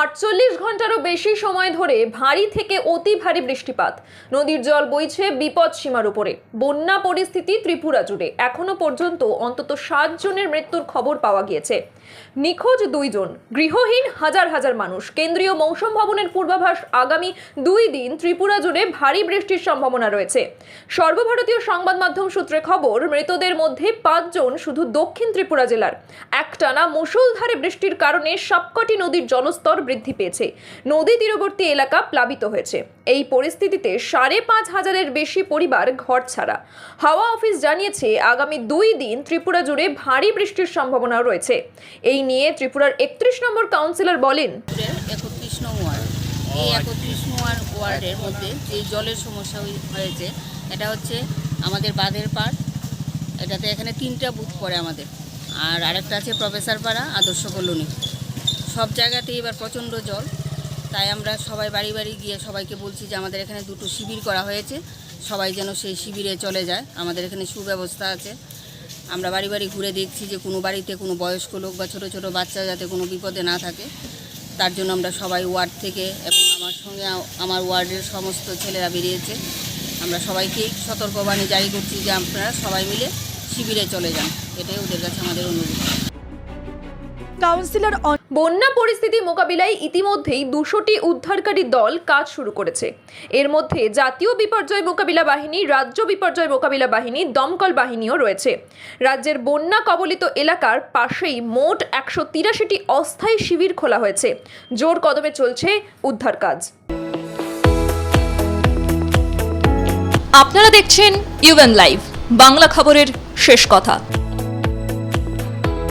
আটচল্লিশ ঘন্টারও বেশি সময় ধরে ভারী থেকে অতি ভারী বৃষ্টিপাত। নদীর জল বইছে বিপদ সীমার উপরে। বন্যা পরিস্থিতি ত্রিপুরা জুড়ে। এখনও পর্যন্ত অন্তত সাত জনের মৃত্যুর খবর পাওয়া গিয়েছে। নিখোঁজ দুইজন গৃহহীন হাজার হাজার মানুষ। কেন্দ্রীয় মৌসুম ভবনের পূর্বাভাস আগামী দুই দিন ত্রিপুরা জুড়ে ভারী বৃষ্টির সম্ভাবনা রয়েছে। সর্বভারতীয় সংবাদ মাধ্যম সূত্রে খবর, মৃতদের মধ্যে পাঁচজন শুধু দক্ষিণ ত্রিপুরা জেলার। একটানা মুষলধারে বৃষ্টির কারণে সবকটি নদীর জলস্তর বৃদ্ধি পেয়েছে। নদী তীরবর্তী এলাকা প্লাবিত হয়েছে। এই পরিস্থিতিতে সাড়ে পাঁচ হাজারের বেশি পরিবার ঘর ছাড়া। হাওয়া অফিস জানিয়েছে, আগামী দুই দিন ত্রিপুরা জুড়ে ভারী বৃষ্টির সম্ভাবনা রয়েছে। এই নিয়ে ত্রিপুরার একত্রিশ নম্বর কাউন্সিলর বলেন এই একত্রিশ নং ওয়ার্ডের মধ্যে যে জলের সমস্যা হয়েছে, এটা হচ্ছে আমাদের বাঁধের পাড়। এটাতে এখানে তিনটা বুথ পড়ে আমাদের। আর আরেকটা আছে প্রফেসর পাড়া, আদর্শ কলোনি। সব জায়গাতেই এবার প্রচণ্ড জল। তাই আমরা সবাই বাড়ি বাড়ি গিয়ে সবাইকে বলছি যে আমাদের এখানে দুটো শিবির করা হয়েছে। সবাই যেন সেই শিবিরে চলে যায়। আমাদের এখানে সুব্যবস্থা আছে। আমরা বাড়ি বাড়ি ঘুরে দেখছি যে কোনো বাড়িতে কোনো বয়স্ক লোক বা ছোট ছোট বাচ্চা যাতে কোনো বিপদে না থাকে। তার জন্য আমরা সবাই ওয়ার্ড থেকে এবং আমার সঙ্গে আমার ওয়ার্ডের সমস্ত ছেলেরা বেরিয়েছে। আমরা সবাইকেই সতর্কবাণী জারি করছি যে আপনারা সবাই মিলে শিবিরে চলে যান। এটাই ওদের কাছে আমাদের অনুরোধ। কাউন্সিলর বন্যা পরিস্থিতি মোকাবিলায় ইতিমধ্যেই দুশোটি উদ্ধারকারী দল কাজ শুরু করেছে। এর মধ্যে জাতীয় বিপর্যয় মোকাবিলা বাহিনী, রাজ্য বিপর্যয় মোকাবিলা বাহিনী, দমকল বাহিনীও রয়েছে। রাজ্যের বন্যা কবলিত এলাকার পাশেই মোট একশো তিরাশিটি অস্থায়ী শিবির খোলা হয়েছে। জোর কদমে চলছে উদ্ধার কাজ। আপনারা দেখছেন ইউএন লাইভ বাংলা খবরের শেষ কথা।